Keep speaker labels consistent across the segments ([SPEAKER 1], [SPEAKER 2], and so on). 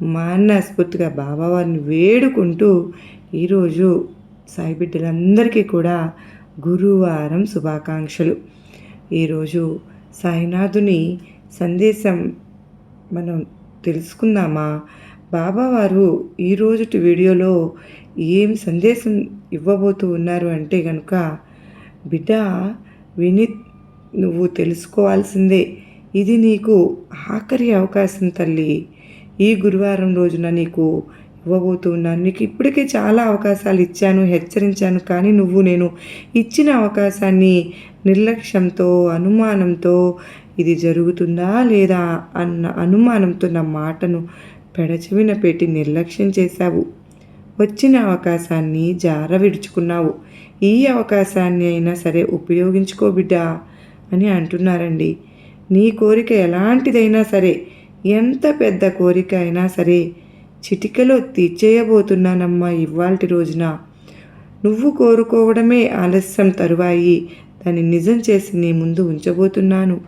[SPEAKER 1] మా అన్న స్ఫూర్తిగా బాబావారిని వేడుకుంటూ ఈరోజు సాయి బిడ్డలందరికీ కూడా గురువారం శుభాకాంక్షలు. ఈరోజు సాయినాథుని సందేశం మనం తెలుసుకుందామా? బాబావారు ఈరోజుటి వీడియోలో ఏం సందేశం ఇవ్వబోతూ ఉన్నారు అంటే కనుక బిడ్డ విని నువ్వు తెలుసుకోవాల్సిందే. ఇది నీకు ఆఖరి అవకాశం తల్లి. ఈ గురువారం రోజున నీకు ఇవ్వబోతున్నాను నీకు ఇప్పటికే చాలా అవకాశాలు ఇచ్చాను హెచ్చరించాను కానీ నువ్వు నేను ఇచ్చిన అవకాశాన్ని నిర్లక్ష్యంతో అనుమానంతో ఇది జరుగుతుందా లేదా అన్న అనుమానంతో నా మాటను పెడచెవిన పెట్టి నిర్లక్ష్యం చేశావు. వచ్చిన అవకాశాన్ని జార విడుచుకున్నావు. ఈ అవకాశాన్ని అయినా సరే ఉపయోగించుకో బిడ్డా అని అంటున్నారండి. నీ కోరిక ఎలాంటిదైనా సరే ఎంత పెద్ద కోరిక అయినా సరే చిటికలో తీర్చేయబోతున్నానమ్మా ఇవాల్టి రోజున. నువ్వు కోరుకోవడమే ఆలస్యం తరువాయి. దాన్ని నిజం చేసి నీ ముందు ఉంచబోతున్నాను.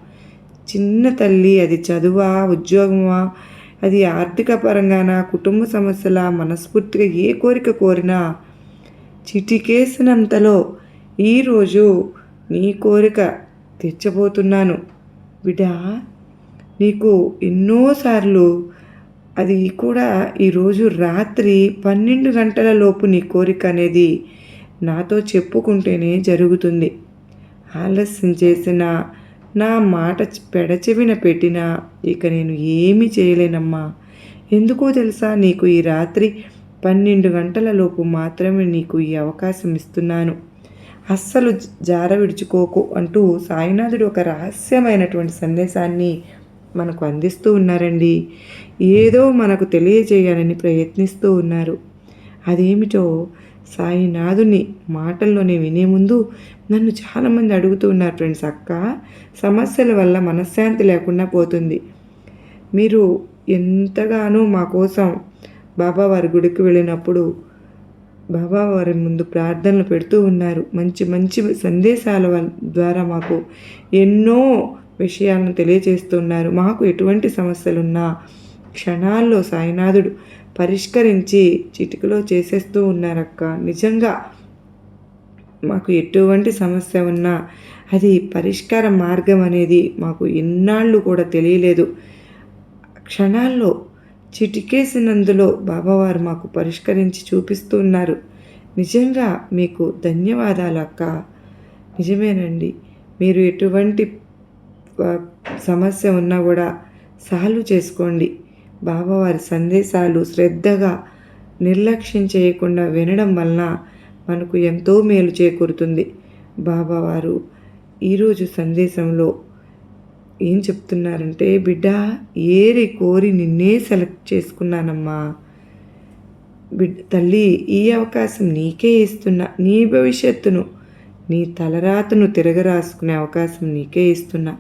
[SPEAKER 1] చిన్న తల్లి అది చదువా ఉద్యోగమా? అది ఆర్థిక పరంగానా? కుటుంబ సమస్యల? మనస్ఫూర్తిగా ఏ కోరిక కోరినా? చిటికేసినంతలో ఈరోజు నీ కోరిక తెచ్చబోతున్నాను విడా నీకు ఎన్నోసార్లు అది కూడా ఈరోజు రాత్రి పన్నెండు గంటల లోపు నీ కోరిక అనేది నాతో చెప్పుకుంటేనే జరుగుతుంది. ఆలస్యం చేసిన నా మాట పెడచెవిన పెట్టినా ఇక నేను ఏమీ చేయలేనమ్మా. ఎందుకో తెలుసా నీకు ఈ రాత్రి పన్నెండు గంటల లోపు మాత్రమే నీకు ఈ అవకాశం ఇస్తున్నాను. అస్సలు జార విడుచుకోకు అంటూ సాయినాథుడు ఒక రహస్యమైనటువంటి సందేశాన్ని మనకు అందిస్తూ ఉన్నారండి. ఏదో మనకు తెలియజేయాలని ప్రయత్నిస్తూ ఉన్నారు. అదేమిటో సాయినాథుని మాటల్లోనే వినే ముందు నన్ను చాలామంది అడుగుతూ ఉన్నారు ఫ్రెండ్స్ అక్క. సమస్యల వల్ల మనశ్శాంతి లేకుండా పోతుంది. మీరు ఎంతగానో మా కోసం బాబావారి గుడికి వెళ్ళినప్పుడు బాబావారి ముందు ప్రార్థనలు పెడుతూ ఉన్నారు. మంచి మంచి సందేశాల ద్వారా మాకు ఎన్నో విషయాలను తెలియజేస్తున్నారు. మాకు ఎటువంటి సమస్యలున్నా క్షణాల్లో సాయినాథుడు పరిష్కరించి చిటికలో చేసేస్తూ ఉన్నారక్క. నిజంగా మాకు ఎటువంటి సమస్య ఉన్నా అది పరిష్కార మార్గం అనేది మాకు ఎన్నాళ్ళు కూడా తెలియలేదు. క్షణాల్లో చిటికేసినందులో బాబావారు మాకు పరిష్కరించి చూపిస్తున్నారు నిజంగా మీకు ధన్యవాదాలు అక్క. నిజమేనండి. మీరు ఎటువంటి సమస్య ఉన్నా కూడా సాల్వ్ చేసుకోండి. బాబావారి సందేశాలు శ్రద్ధగా నిర్లక్ష్యం చేయకుండా వినడం వలన మనకు ఎంతో మేలు చేకూరుతుంది. బాబావారు ఈరోజు సందేశంలో ఏం చెప్తున్నారంటే బిడ్డ ఏరి కోరి నిన్నే సెలెక్ట్ చేసుకున్నానమ్మా. బిడ్డ తల్లి ఈ అవకాశం నీకే ఇస్తున్నా నీ భవిష్యత్తును నీ తలరాతను తిరగరాసుకునే అవకాశం నీకే ఇస్తున్నా.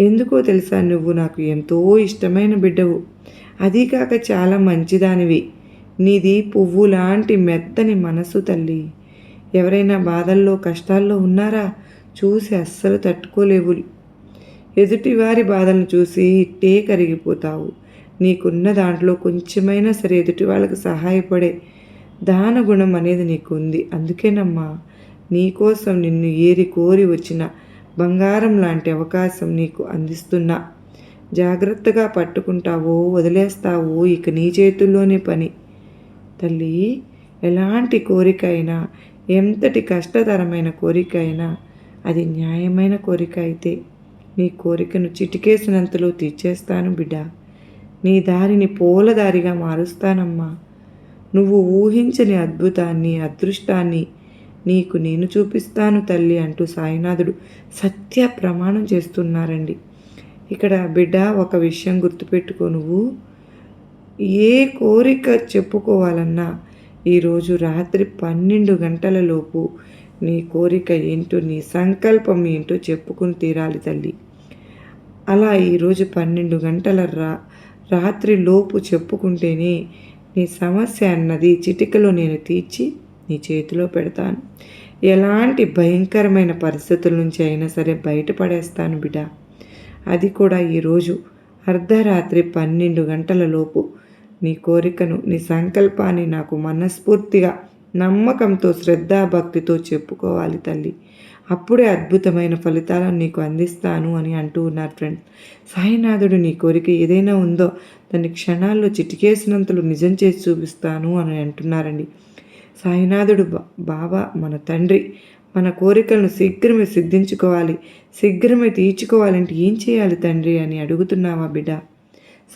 [SPEAKER 1] ఎందుకో తెలుసా నువ్వు? నాకు ఎంతో ఇష్టమైన బిడ్డవు. అదీ కాక చాలా మంచిదానివి. నీది పువ్వు లాంటి మెత్తని మనసు తల్లి. ఎవరైనా బాధల్లో కష్టాల్లో ఉన్నారా? చూసి అస్సలు తట్టుకోలేవు. ఎదుటివారి బాధలను చూసి ఇట్టే కరిగిపోతావు. నీకున్న దాంట్లో కొంచెమైనా సరే ఎదుటి వాళ్ళకి సహాయపడే దాన గుణం అనేది నీకు ఉంది అందుకేనమ్మా నీకోసం నిన్ను ఏరి కోరి వచ్చిన బంగారం లాంటి అవకాశం నీకు అందిస్తున్నా. జాగ్రత్తగా పట్టుకుంటావో వదిలేస్తావో ఇక నీ చేతుల్లోనే పని. తల్లి ఎలాంటి కోరిక అయినా ఎంతటి కష్టతరమైన కోరిక అయినా అది న్యాయమైన కోరిక అయితే నీ కోరికను చిటికేసినంతలో తీర్చేస్తాను బిడ్డ. నీ దారిని పూలదారిగా మారుస్తానమ్మా. నువ్వు ఊహించని అద్భుతాన్ని అదృష్టాన్ని నీకు నేను చూపిస్తాను తల్లి అంటూ సాయినాథుడు సత్య ప్రమాణం చేస్తున్నారండి. ఇక్కడ బిడ్డ ఒక విషయం గుర్తుపెట్టుకో నువ్వు. ఏ కోరిక చెప్పుకోవాలన్నా ఈరోజు రాత్రి పన్నెండు గంటలలోపు నీ కోరిక ఏంటో నీ సంకల్పం ఏంటో చెప్పుకుని తీరాలి తల్లి. అలా ఈరోజు పన్నెండు గంటల రా రాత్రిలోపు చెప్పుకుంటేనే నీ సమస్య అన్నది చిటికలో నేను తీర్చి నీ చేతిలో పెడతాను. ఎలాంటి భయంకరమైన పరిస్థితుల నుంచి అయినా సరే బయటపడేస్తాను బిడ్డ అది కూడా ఈరోజు అర్ధరాత్రి పన్నెండు గంటల లోపు. నీ కోరికను నీ సంకల్పాన్ని నాకు మనస్ఫూర్తిగా నమ్మకంతో శ్రద్ధాభక్తితో చెప్పుకోవాలి తల్లి. అప్పుడే అద్భుతమైన ఫలితాలను నీకు అందిస్తాను అని అంటూ ఉన్నారు ఫ్రెండ్స్. సాయినాథుడు నీ కోరిక ఏదైనా ఉందో దాన్ని క్షణాల్లో చిటికేసినంతలు నిజం చేసి చూపిస్తాను అని అంటున్నారండి. సాయినాథుడు బాబా మన తండ్రి. మన కోరికలను శీఘ్రమే సిద్ధించుకోవాలి. శీఘ్రమే తీర్చుకోవాలంటే ఏం చేయాలి తండ్రి అని అడుగుతున్నావా బిడ్డ?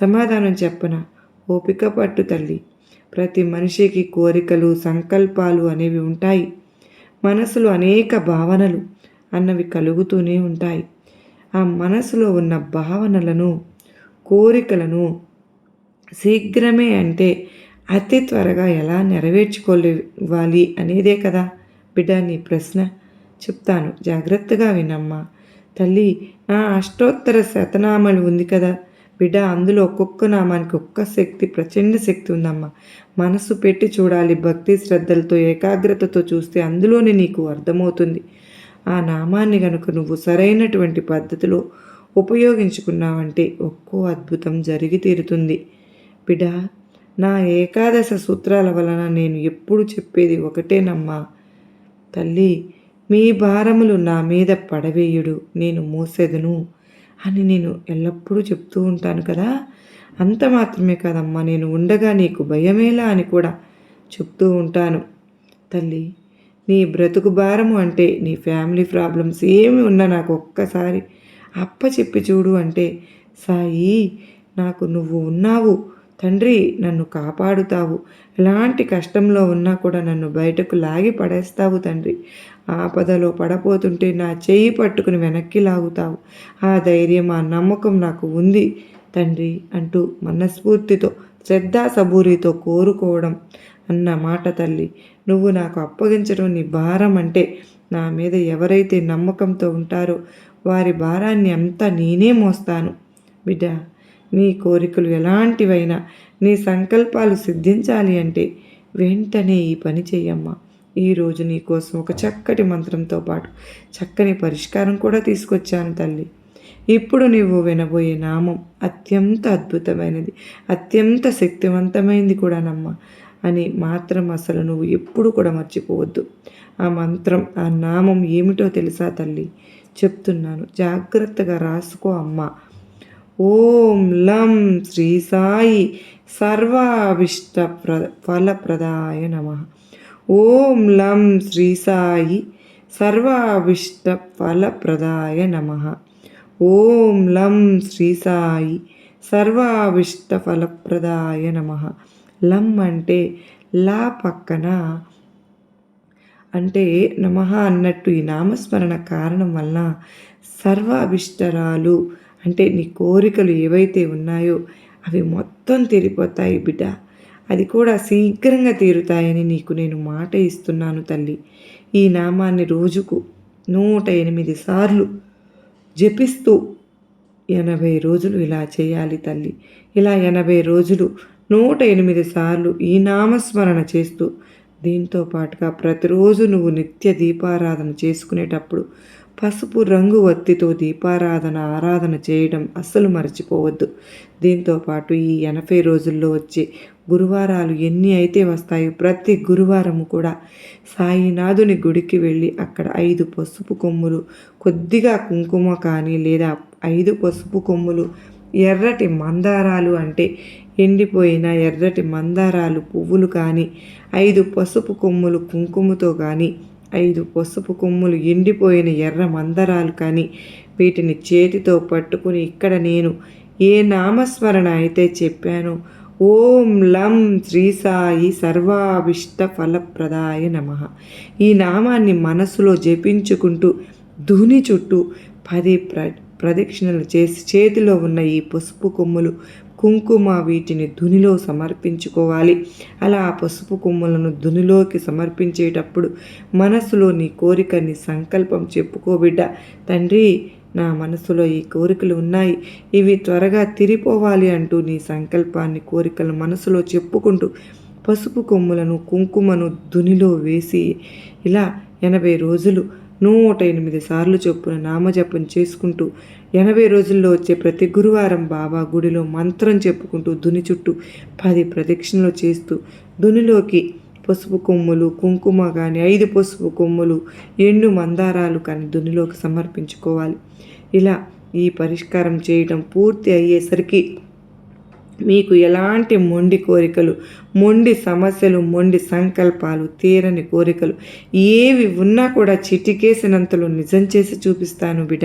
[SPEAKER 1] సమాధానం చెప్పన? ఓపిక పట్టు తల్లి. ప్రతి మనిషికి కోరికలు సంకల్పాలు అనేవి ఉంటాయి. మనసులో అనేక భావనలు అన్నవి కలుగుతూనే ఉంటాయి. ఆ మనసులో ఉన్న భావనలను కోరికలను శీఘ్రమే అంటే అతి త్వరగా ఎలా నెరవేర్చుకోవాలి అనేదే కదా? బిడ్డ నీ ప్రశ్న. చెప్తాను. జాగ్రత్తగా వినమ్మా. తల్లి నా అష్టోత్తర శతనామలు ఉంది కదా? బిడ్డ అందులో ఒక్కొక్క నామానికి ఒక్క శక్తి ప్రచండ శక్తి ఉందమ్మా. మనసు పెట్టి చూడాలి. భక్తి శ్రద్ధలతో ఏకాగ్రతతో చూస్తే అందులోనే నీకు అర్థమవుతుంది. ఆ నామాన్ని గనుక నువ్వు సరైనటువంటి పద్ధతిలో ఉపయోగించుకున్నావంటే ఒక్కో అద్భుతం జరిగి తీరుతుంది. బిడ్డ నా ఏకాదశ సూత్రాల వలన నేను ఎప్పుడు చెప్పేది ఒకటేనమ్మా. తల్లి మీ భారములు నా మీద పడవేయుడు నేను మోసేదను అని నేను ఎల్లప్పుడూ చెప్తూ ఉంటాను కదా. అంత మాత్రమే కాదమ్మా నేను ఉండగా నీకు భయమేలా అని కూడా చెప్తూ ఉంటాను. తల్లి నీ బ్రతుకు భారము అంటే నీ ఫ్యామిలీ ప్రాబ్లమ్స్ ఏమి ఉన్నా నాకు ఒక్కసారి అప్ప చెప్పి చూడు అంటే సాయి నాకు నువ్వు ఉన్నావు తండ్రి నన్ను కాపాడుతావు. ఎలాంటి కష్టంలో ఉన్నా కూడా నన్ను బయటకు లాగి పడేస్తావు తండ్రి. ఆపదలో పడపోతుంటే నా చేయి పట్టుకుని వెనక్కి లాగుతావు. ఆ ధైర్యం ఆ నమ్మకం నాకు ఉంది తండ్రి అంటూ మనస్ఫూర్తితో శ్రద్ధా సబూరితో కోరుకోవడం అన్న మాట తల్లి. నువ్వు నాకు అప్పగించడం నీ భారం అంటే నా మీద ఎవరైతే నమ్మకంతో ఉంటారో వారి భారాన్ని అంతా నేనే మోస్తాను. బిడ్డ నీ కోరికలు ఎలాంటివైనా నీ సంకల్పాలు సిద్ధించాలి అంటే వెంటనే ఈ పని చెయ్యమ్మా. ఈరోజు నీ కోసం ఒక చక్కటి మంత్రంతో పాటు చక్కని పరిష్కారం కూడా తీసుకొచ్చాను తల్లి. ఇప్పుడు నీవు వినబోయే నామం అత్యంత అద్భుతమైనది అత్యంత శక్తివంతమైనది కూడా నమ్మ అని మాత్రం అసలు నువ్వు ఎప్పుడు కూడా మర్చిపోవద్దు. ఆ మంత్రం ఆ నామం ఏమిటో తెలుసా తల్లి? చెప్తున్నాను. జాగ్రత్తగా రాసుకో అమ్మ. ఓం లం శ్రీ సాయి సర్వాభిష్ట ప్ర ఫలప్రదాయ నమ. ఓం లం శ్రీ సాయి సర్వాభిష్ట ఫలప్రదాయ నమ. ఓం లం శ్రీ సాయి సర్వాభిష్ట ఫలప్రదాయ నమ. లం అంటే లా పక్కన అంటే నమ అన్నట్టు ఈ నామస్మరణ కారణం వల్ల సర్వాభిష్టరాలు అభిష్టరాలు అంటే నీ కోరికలు ఏవైతే ఉన్నాయో అవి మొత్తం తీరిపోతాయి బిడ్డ. అది కూడా శీఘ్రంగా తీరుతాయని నీకు నేను మాట ఇస్తున్నాను తల్లి. ఈ నామాన్ని రోజుకు నూట ఎనిమిది సార్లు జపిస్తూ ఎనభై రోజులు ఇలా చేయాలి తల్లి. ఇలా ఎనభై రోజులు నూట ఎనిమిది సార్లు ఈ నామస్మరణ చేస్తూ దీంతో పాటుగా ప్రతిరోజు నువ్వు నిత్య దీపారాధన చేసుకునేటప్పుడు పసుపు రంగు వత్తితో దీపారాధన ఆరాధన చేయడం అస్సలు మర్చిపోవద్దు. దీంతో పాటు ఈ ఎనభై రోజుల్లో వచ్చే గురువారాలు ఎన్ని అయితే వస్తాయో ప్రతి గురువారం కూడా సాయినాథుని గుడికి వెళ్ళి అక్కడ ఐదు పసుపు కొమ్ములు కొద్దిగా కుంకుమ కానీ లేదా ఐదు పసుపు కొమ్ములు ఎర్రటి మందారాలు అంటే ఎండిపోయిన ఎర్రటి మందారాలు పువ్వులు కానీ ఐదు పసుపు కొమ్ములు కుంకుమతో కానీ ఐదు పసుపు కొమ్ములు ఎండిపోయిన ఎర్ర మందరాలు కానీ వీటిని చేతితో పట్టుకుని ఇక్కడ నేను ఏ నామస్మరణ అయితే చెప్పానో ఓం లం శ్రీ సాయి సర్వాభిష్ట ఫలప్రదాయ నమ. ఈ నామాన్ని మనసులో జపించుకుంటూ ధూని చుట్టూ పది ప్ర ప్రదక్షిణలు చేసి చేతిలో ఉన్న ఈ పసుపు కొమ్ములు కుంకుమ వీటిని దునిలో సమర్పించుకోవాలి. అలా ఆ పసుపు కొమ్ములను దునిలోకి సమర్పించేటప్పుడు మనసులో నీ కోరిక నీ సంకల్పం చెప్పుకోబిడ్డ తండ్రి నా మనసులో ఈ కోరికలు ఉన్నాయి. ఇవి త్వరగా తిరిపోవాలి అంటూ నీ సంకల్పాన్ని కోరికలు మనసులో చెప్పుకుంటూ పసుపు కొమ్ములను కుంకుమను దునిలో వేసి ఇలా ఎనభై రోజులు నూట ఎనిమిది సార్లు చొప్పున నామజపం చేసుకుంటూ ఎనభై రోజుల్లో వచ్చే ప్రతి గురువారం బాబా గుడిలో మంత్రం చెప్పుకుంటూ దుని చుట్టూ పది ప్రదక్షిణలు చేస్తూ దునిలోకి పసుపు కొమ్ములు కుంకుమ కానీ ఐదు పసుపు కొమ్ములు ఎండు మందారాలు కానీ దునిలోకి సమర్పించుకోవాలి. ఇలా ఈ పరిష్కారం చేయడం పూర్తి అయ్యేసరికి మీకు ఎలాంటి మొండి కోరికలు మొండి సమస్యలు మొండి సంకల్పాలు తీరని కోరికలు ఏవి ఉన్నా కూడా చిటికేసినంతలో నిజం చేసి చూపిస్తాను బిడ్డ.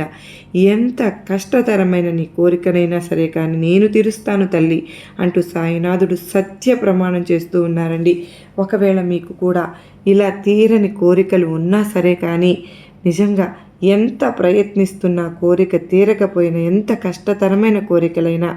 [SPEAKER 1] ఎంత కష్టతరమైన నీ కోరికనైనా సరే కానీ నేను తీరుస్తాను తల్లి అంటూ సాయినాథుడు సత్య ప్రమాణం చేస్తూ ఉన్నారండి. ఒకవేళ మీకు కూడా ఇలా తీరని కోరికలు ఉన్నా సరే కానీ నిజంగా ఎంత ప్రయత్నిస్తున్నా కోరిక తీరకపోయినా ఎంత కష్టతరమైన కోరికలైనా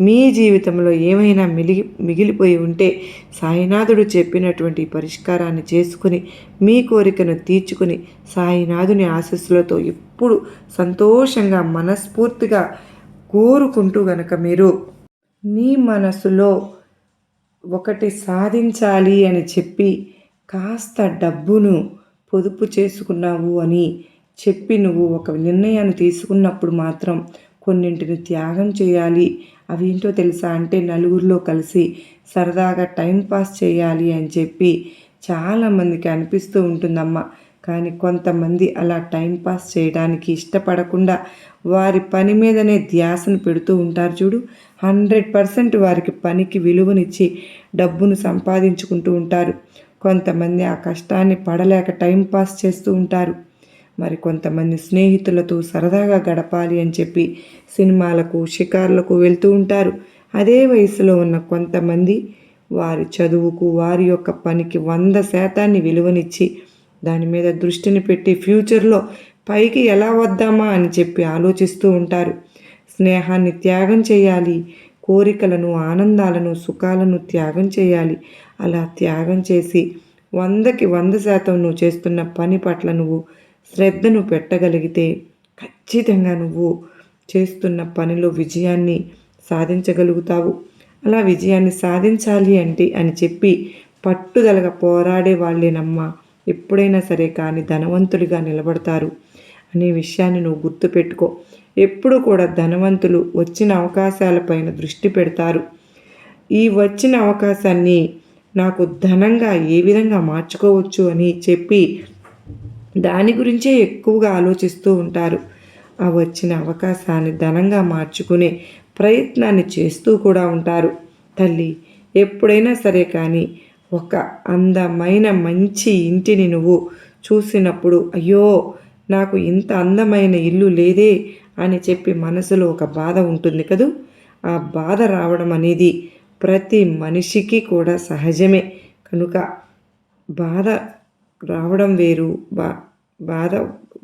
[SPEAKER 1] మీ జీవితంలో ఏమైనా మిలిగి మిగిలిపోయి ఉంటే సాయినాథుడు చెప్పినటువంటి పరిష్కారాన్ని చేసుకుని మీ కోరికను తీర్చుకుని సాయినాథుని ఆశస్సులతో ఎప్పుడు సంతోషంగా మనస్ఫూర్తిగా కోరుకుంటూ గనక మీరు నీ మనసులో ఒకటి సాధించాలి అని చెప్పి కాస్త డబ్బును పొదుపు చేసుకున్నావు అని చెప్పి నువ్వు ఒక నిర్ణయాన్ని తీసుకున్నప్పుడు మాత్రం కొన్నింటిని త్యాగం చేయాలి. అవి ఏంటో తెలుసా అంటే నలుగురిలో కలిసి సరదాగా టైం పాస్ చేయాలి అని చెప్పి చాలామందికి అనిపిస్తూ ఉంటుందమ్మా. కానీ కొంతమంది అలా టైం పాస్ చేయడానికి ఇష్టపడకుండా వారి పని మీదనే ధ్యాసను పెడుతూ ఉంటారు చూడు. హండ్రెడ్ పర్సెంట్ వారికి పనికి విలువనిచ్చి డబ్బును సంపాదించుకుంటూ ఉంటారు. కొంతమంది ఆ కష్టాన్ని పడలేక టైం పాస్ చేస్తూ ఉంటారు. మరి కొంతమంది స్నేహితులతో సరదాగా గడపాలి అని చెప్పి సినిమాలకు షికార్లకు వెళ్తూ ఉంటారు. అదే వయసులో ఉన్న కొంతమంది వారి చదువుకు వారి యొక్క పనికి వంద శాతాన్ని విలువనిచ్చి దాని మీద దృష్టిని పెట్టి ఫ్యూచర్లో పైకి ఎలా వద్దామా అని చెప్పి ఆలోచిస్తూ ఉంటారు. స్నేహాన్ని త్యాగం చేయాలి కోరికలను ఆనందాలను సుఖాలను త్యాగం చేయాలి. అలా త్యాగం చేసి వందకి వంద శాతం నువ్వు చేస్తున్న పని పట్ల నువ్వు శ్రద్ధను పెట్టగలిగితే ఖచ్చితంగా నువ్వు చేస్తున్న పనిలో విజయాన్ని సాధించగలుగుతావు. అలా విజయాన్ని సాధించాలి అంటే అని చెప్పి పట్టుదలగా పోరాడే వాళ్ళేనమ్మా. ఎప్పుడైనా సరే కానీ ధనవంతుడిగా నిలబడతారు. అనే విషయాన్ని నువ్వు గుర్తుపెట్టుకో. ఎప్పుడు కూడా ధనవంతులు వచ్చిన అవకాశాలపైన దృష్టి పెడతారు. ఈ వచ్చిన అవకాశాన్ని నాకు ధనంగా ఏ విధంగా మార్చుకోవచ్చు అని చెప్పి దాని గురించే ఎక్కువగా ఆలోచిస్తూ ఉంటారు. ఆ వచ్చిన అవకాశాన్ని ధనంగా మార్చుకునే ప్రయత్నాన్ని చేస్తూ కూడా ఉంటారు. తల్లి ఎప్పుడైనా సరే కానీ ఒక అందమైన మంచి ఇంటిని నువ్వు చూసినప్పుడు అయ్యో నాకు ఇంత అందమైన ఇల్లు లేదే అని చెప్పి మనసులో ఒక బాధ ఉంటుంది కదూ? ఆ బాధ రావడం అనేది ప్రతి మనిషికి కూడా సహజమే. కనుక బాధ రావడం వేరు బా బాధ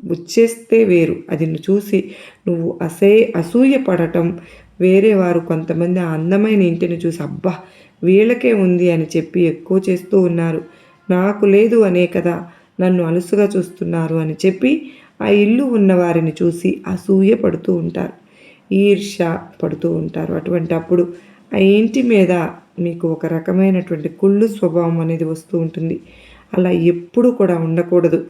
[SPEAKER 1] వచ్చేస్తే వేరు. అది చూసి నువ్వు అసే అసూయ పడటం వేరే వారు కొంతమంది ఆ అందమైన ఇంటిని చూసి అబ్బా వీళ్ళకే ఉంది అని చెప్పి ఎక్కువ చేస్తూ ఉన్నారు. నాకు లేదు అనే కదా నన్ను అలుసుగా చూస్తున్నారు అని చెప్పి ఆ ఇల్లు ఉన్న వారిని చూసి అసూయ పడుతూ ఉంటారు. ఈర్ష పడుతూ ఉంటారు. అటువంటి అప్పుడు ఆ ఇంటి మీద మీకు ఒక రకమైనటువంటి కుళ్ళు స్వభావం అనేది వస్తూ ఉంటుంది. అలా ఎప్పుడు కూడా ఉండకూడదు.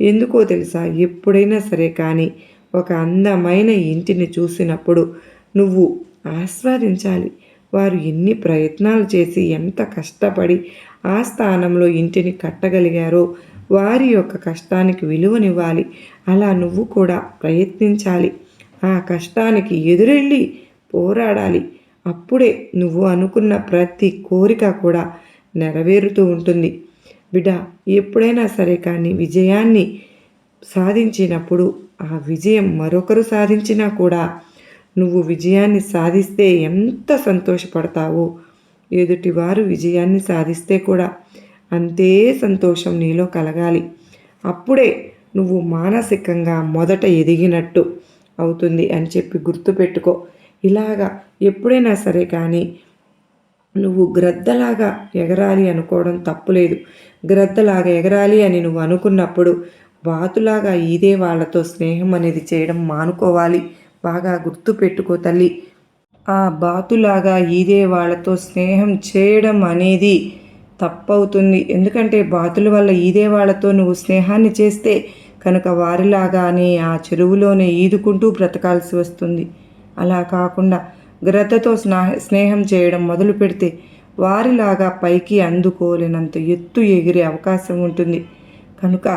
[SPEAKER 1] ఎందుకో తెలుసా? ఎప్పుడైనా సరే కానీ ఒక అందమైన ఇంటిని చూసినప్పుడు నువ్వు ఆస్వాదించాలి. వారు ఎన్ని ప్రయత్నాలు చేసి ఎంత కష్టపడి ఆ స్థానంలో ఇంటిని కట్టగలిగారో వారి యొక్క కష్టానికి విలువనివ్వాలి. అలా నువ్వు కూడా ప్రయత్నించాలి. ఆ కష్టానికి ఎదురెళ్ళి పోరాడాలి. అప్పుడే నువ్వు అనుకున్న ప్రతి కోరిక కూడా నెరవేరుతూ ఉంటుంది. బిడ్డ ఎప్పుడైనా సరే కానీ విజయాన్ని సాధించినప్పుడు ఆ విజయం మరొకరు సాధించినా కూడా నువ్వు విజయాన్ని సాధిస్తే ఎంత సంతోషపడతావో? ఎదుటివారు విజయాన్ని సాధిస్తే కూడా అంతే సంతోషం నీలో కలగాలి. అప్పుడే నువ్వు మానసికంగా మొదట ఎదిగినట్టు అవుతుంది అని చెప్పి గుర్తుపెట్టుకో. ఇలాగా ఎప్పుడైనా సరే కానీ నువ్వు గ్రద్దలాగా ఎగరాలి అనుకోవడం తప్పులేదు. గ్రద్దలాగా ఎగరాలి అని నువ్వు అనుకున్నప్పుడు బాతులాగా ఇదే వాళ్ళతో స్నేహం అనేది చేయడం మానుకోవాలి. బాగా గుర్తు పెట్టుకో తల్లి. ఆ బాతులాగా ఇదే వాళ్ళతో స్నేహం చేయడం అనేది తప్పవుతుంది. ఎందుకంటే బాతుల వల్ల ఈదే వాళ్ళతో నువ్వు స్నేహాన్ని చేస్తే కనుక వారిలాగానే ఆ చెరువులోనే ఈదుకుంటూ బ్రతకాల్సి వస్తుంది. అలా కాకుండా గ్రద్దతో స్నా స్నేహం చేయడం మొదలు పెడితే వారిలాగా పైకి అందుకోలేనంత ఎత్తు ఎగిరే అవకాశం ఉంటుంది. కనుక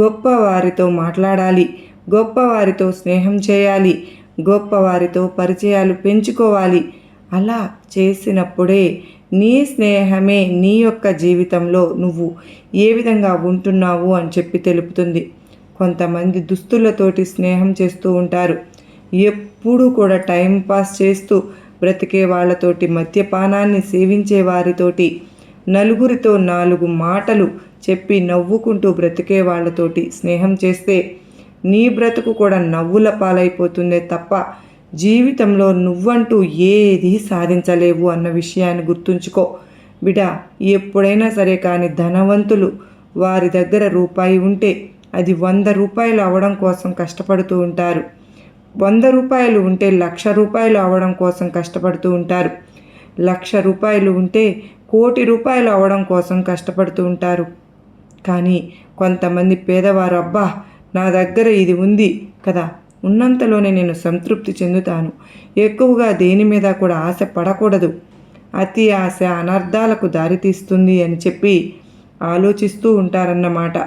[SPEAKER 1] గొప్ప వారితో మాట్లాడాలి. గొప్ప వారితో స్నేహం చేయాలి. గొప్ప వారితో పరిచయాలు పెంచుకోవాలి. అలా చేసినప్పుడే నీ స్నేహమే నీ యొక్క జీవితంలో నువ్వు ఏ విధంగా ఉంటున్నావు అని చెప్పి తెలుపుతుంది. కొంతమంది దుస్తులతోటి స్నేహం చేస్తూ ఉంటారు. ఎప్పుడూ కూడా టైం పాస్ చేస్తూ బ్రతికే వాళ్ళతోటి మద్యపానాన్ని సేవించే వారితోటి నలుగురితో నాలుగు మాటలు చెప్పి నవ్వుకుంటూ బ్రతికే వాళ్ళతోటి స్నేహం చేస్తే నీ బ్రతుకు కూడా నవ్వుల పాలైపోతుందే తప్ప జీవితంలో నువ్వంటూ ఏది సాధించలేవు అన్న విషయాన్ని గుర్తుంచుకో. బిడ ఎప్పుడైనా సరే కానీ ధనవంతులు వారి దగ్గర రూపాయి ఉంటే అది వంద రూపాయలు అవడం కోసం కష్టపడుతూ ఉంటారు. వంద రూపాయలు ఉంటే లక్ష రూపాయలు అవడం కోసం కష్టపడుతూ ఉంటారు. లక్ష రూపాయలు ఉంటే కోటి రూపాయలు అవడం కోసం కష్టపడుతూ ఉంటారు. కానీ కొంతమంది పేదవారు అబ్బా నా దగ్గర ఇది ఉంది కదా ఉన్నంతలోనే నేను సంతృప్తి చెందుతాను. ఎక్కువగా దేని మీద కూడా ఆశ పడకూడదు. అతి ఆశ అనర్థాలకు దారితీస్తుంది అని చెప్పి ఆలోచిస్తూ ఉంటారన్నమాట.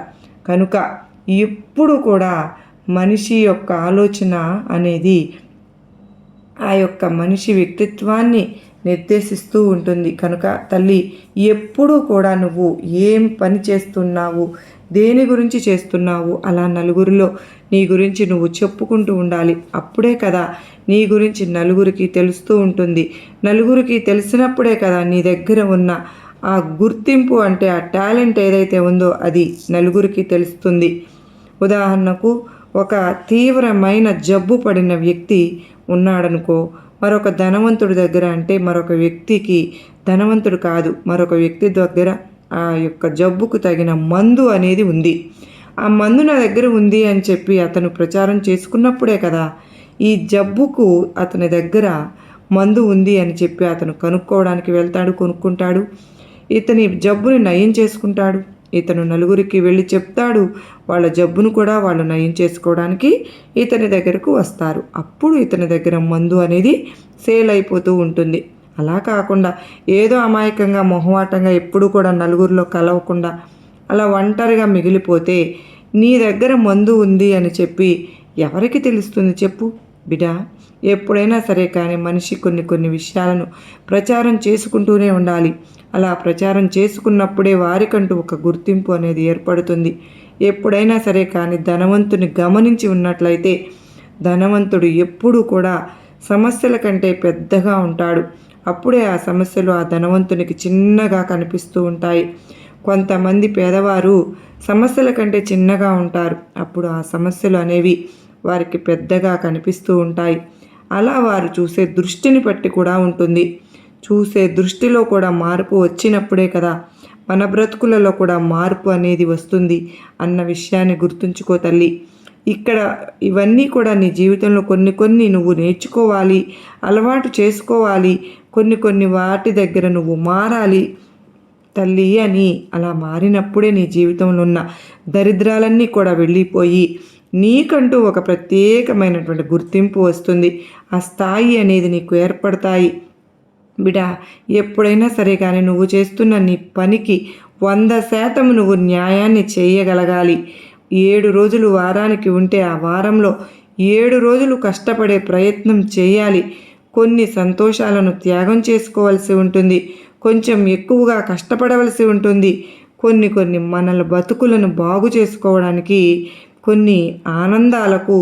[SPEAKER 1] కనుక ఎప్పుడు కూడా మనిషి యొక్క ఆలోచన అనేది ఆ యొక్క మనిషి వ్యక్తిత్వాన్ని నిర్దేశిస్తూ ఉంటుంది. కనుక తల్లి ఎప్పుడూ కూడా నువ్వు ఏం పని చేస్తున్నావు దేని గురించి చేస్తున్నావు అలా నలుగురిలో నీ గురించి నువ్వు చెప్పుకుంటూ ఉండాలి. అప్పుడే కదా నీ గురించి నలుగురికి తెలుస్తూ ఉంటుంది. నలుగురికి తెలిసినప్పుడే కదా నీ దగ్గర ఉన్న ఆ గుర్తింపు అంటే ఆ టాలెంట్ ఏదైతే ఉందో అది నలుగురికి తెలుస్తుంది. ఉదాహరణకు ఒక తీవ్రమైన జబ్బు పడిన వ్యక్తి ఉన్నాడనుకో మరొక ధనవంతుడి దగ్గర అంటే మరొక వ్యక్తికి ధనవంతుడు కాదు మరొక వ్యక్తి దగ్గర ఆ యొక్క జబ్బుకు తగిన మందు అనేది ఉంది. ఆ మందు నా దగ్గర ఉంది అని చెప్పి అతను ప్రచారం చేసుకున్నప్పుడే కదా ఈ జబ్బుకు అతని దగ్గర మందు ఉంది అని చెప్పి అతను కనుక్కోవడానికి వెళ్తాడు కొనుక్కుంటాడు. ఇతని జబ్బుని నయం చేసుకుంటాడు. ఇతను నలుగురికి వెళ్ళి చెప్తాడు. వాళ్ళ జబ్బును కూడా వాళ్ళు నయం చేసుకోవడానికి ఇతని దగ్గరకు వస్తారు. అప్పుడు ఇతని దగ్గర మందు అనేది సేల్ అయిపోతూ ఉంటుంది. అలా కాకుండా ఏదో అమాయకంగా మొహమాటంగా ఎప్పుడూ కూడా నలుగురిలో కలవకుండా అలా ఒంటరిగా మిగిలిపోతే నీ దగ్గర మందు ఉంది అని చెప్పి ఎవరికి తెలుస్తుంది చెప్పు? బిడా ఎప్పుడైనా సరే కానీ మనిషి కొన్ని కొన్ని విషయాలను ప్రచారం చేసుకుంటూనే ఉండాలి. అలా ప్రచారం చేసుకున్నప్పుడే వారికంటూ ఒక గుర్తింపు అనేది ఏర్పడుతుంది. ఎప్పుడైనా సరే కానీ ధనవంతుని గమనించి ఉన్నట్లయితే ధనవంతుడు ఎప్పుడూ కూడా సమస్యల కంటే పెద్దగా ఉంటాడు. అప్పుడే ఆ సమస్యలు ఆ ధనవంతునికి చిన్నగా కనిపిస్తూ ఉంటాయి. కొంతమంది పేదవారు సమస్యల కంటే చిన్నగా ఉంటారు. అప్పుడు ఆ సమస్యలు అనేవి వారికి పెద్దగా కనిపిస్తూ ఉంటాయి. అలా వారు చూసే దృష్టిని బట్టి కూడా ఉంటుంది. చూసే దృష్టిలో కూడా మార్పు వచ్చినప్పుడే కదా మన బ్రతుకులలో కూడా మార్పు అనేది వస్తుంది అన్న విషయాన్ని గుర్తుంచుకో తల్లి. ఇక్కడ ఇవన్నీ కూడా నీ జీవితంలో కొన్ని కొన్ని నువ్వు నేర్చుకోవాలి అలవాటు చేసుకోవాలి కొన్ని కొన్ని వాటి దగ్గర నువ్వు మారాలి తల్లి అని అలా మారినప్పుడే నీ జీవితంలో ఉన్న దరిద్రాలన్నీ కూడా వెళ్ళిపోయి నీకంటూ ఒక ప్రత్యేకమైనటువంటి గుర్తింపు వస్తుంది. ఆ స్థాయి అనేది నీకు ఏర్పడతాయి. బిడా ఎప్పుడైనా సరే కానీ నువ్వు చేస్తున్న నీ పనికి వంద శాతం నువ్వు న్యాయాన్ని చేయగలగాలి. ఏడు రోజులు వారానికి ఉంటే ఆ వారంలో ఏడు రోజులు కష్టపడే ప్రయత్నం చేయాలి. కొన్ని సంతోషాలను త్యాగం చేసుకోవాల్సి ఉంటుంది. కొంచెం ఎక్కువగా కష్టపడవలసి ఉంటుంది. కొన్ని కొన్ని మనల బతుకులను బాగు చేసుకోవడానికి కొన్ని ఆనందాలకు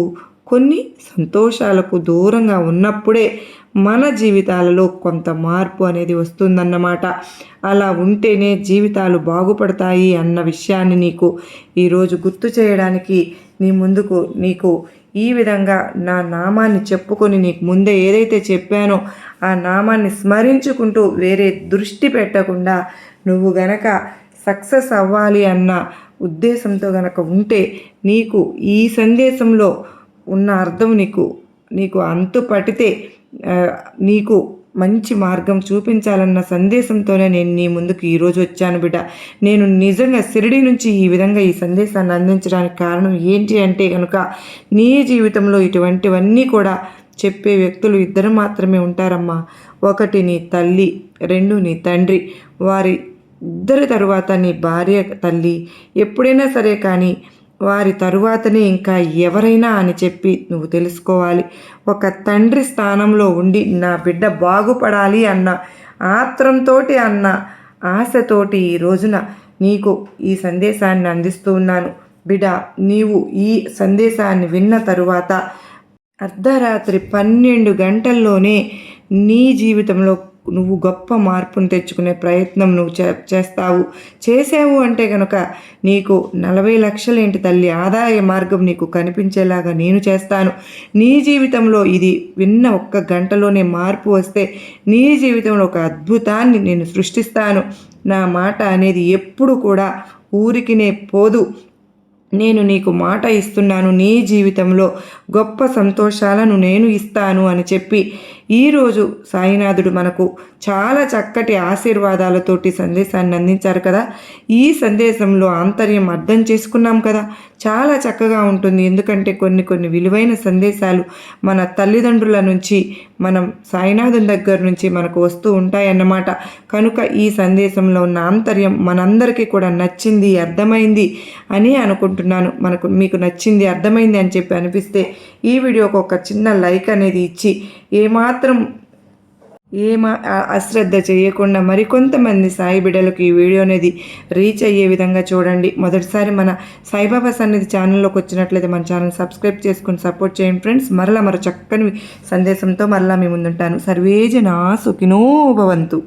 [SPEAKER 1] కొన్ని సంతోషాలకు దూరంగా ఉన్నప్పుడే మన జీవితాలలో కొంత మార్పు అనేది వస్తుందన్నమాట. అలా ఉంటేనే జీవితాలు బాగుపడతాయి అన్న విషయాన్ని నీకు ఈరోజు గుర్తు చేయడానికి నీ ముందుకు నీకు ఈ విధంగా నా నామాన్ని చెప్పుకొని నీకు ముందే ఏదైతే చెప్పానో ఆ నామాన్ని స్మరించుకుంటూ వేరే దృష్టి పెట్టకుండా నువ్వు గనక సక్సెస్ అవ్వాలి అన్న ఉద్దేశంతో గనక ఉంటే నీకు ఈ సందేశంలో ఉన్న అర్థం నీకు నీకు అంతు పట్టితే నీకు మంచి మార్గం చూపించాలన్న సందేశంతోనే నేను నీ ముందుకు ఈరోజు వచ్చాను బిడ్డ. నేను నిజంగా సిరిడి నుంచి ఈ విధంగా ఈ సందేశాన్ని అందించడానికి కారణం ఏంటి అంటే కనుక నీ జీవితంలో ఇటువంటివన్నీ కూడా చెప్పే వ్యక్తులు ఇద్దరు మాత్రమే ఉంటారమ్మా. ఒకటి నీ తల్లి రెండు నీ తండ్రి. వారి ఇద్దరి తరువాత నీ భార్య తల్లి ఎప్పుడైనా సరే కానీ వారి తరువాతనే ఇంకా ఎవరైనా అని చెప్పి నువ్వు తెలుసుకోవాలి. ఒక తండ్రి స్థానంలో ఉండి నా బిడ్డ బాగుపడాలి అన్న ఆత్రంతో అన్న ఆశతోటి ఈ రోజున నీకు ఈ సందేశాన్ని అందిస్తూ ఉన్నాను. బిడ్డ నీవు ఈ సందేశాన్ని విన్న తరువాత అర్ధరాత్రి పన్నెండు గంటల్లోనే నీ జీవితంలో నువ్వు గొప్ప మార్పును తెచ్చుకునే ప్రయత్నం నువ్వు చే చేస్తావు. చేసావు అంటే కనుక నీకు నలభై లక్షలేంటి తల్లి? ఆదాయ మార్గం నీకు కనిపించేలాగా నేను చేస్తాను. నీ జీవితంలో ఇది విన్న ఒక్క గంటలోనే మార్పు వస్తే నీ జీవితంలో ఒక అద్భుతాన్ని నేను సృష్టిస్తాను. నా మాట అనేది ఎప్పుడు కూడా ఊరికినే పోదు. నేను నీకు మాట ఇస్తున్నాను. నీ జీవితంలో గొప్ప సంతోషాలను నేను ఇస్తాను అని చెప్పి ఈరోజు సాయినాథుడు మనకు చాలా చక్కటి ఆశీర్వాదాలతోటి సందేశాన్ని అందించారు కదా. ఈ సందేశంలో ఆంతర్యం అర్థం చేసుకున్నాం కదా. చాలా చక్కగా ఉంటుంది. ఎందుకంటే కొన్ని కొన్ని విలువైన సందేశాలు మన తల్లిదండ్రుల నుంచి మనం సాయినాథుని దగ్గర నుంచి మనకు వస్తూ ఉంటాయన్నమాట. కనుక ఈ సందేశంలో ఉన్న ఆంతర్యం మనందరికీ కూడా నచ్చింది అర్థమైంది అని అనుకుంటున్నాను. మనకు మీకు నచ్చింది అర్థమైంది అని చెప్పి అనిపిస్తే ఈ వీడియోకి ఒక చిన్న లైక్ అనేది ఇచ్చి ఏమాత్రం ఏమా ఏమ అశ్రద్ధ చేయకుండా మరికొంతమంది సాయి బిడ్డలకు ఈ వీడియో అనేది రీచ్ అయ్యే విధంగా చూడండి. మొదటిసారి మన సాయిబాబా సన్నిధి ఛానల్లోకి వచ్చినట్లయితే మన ఛానల్ సబ్స్క్రైబ్ చేసుకుని సపోర్ట్ చేయండి ఫ్రెండ్స్. మరలా మరో చక్కని సందేశంతో మరలా మీ ముందుంటాను. సర్వేజన సుఖినో భవంతు.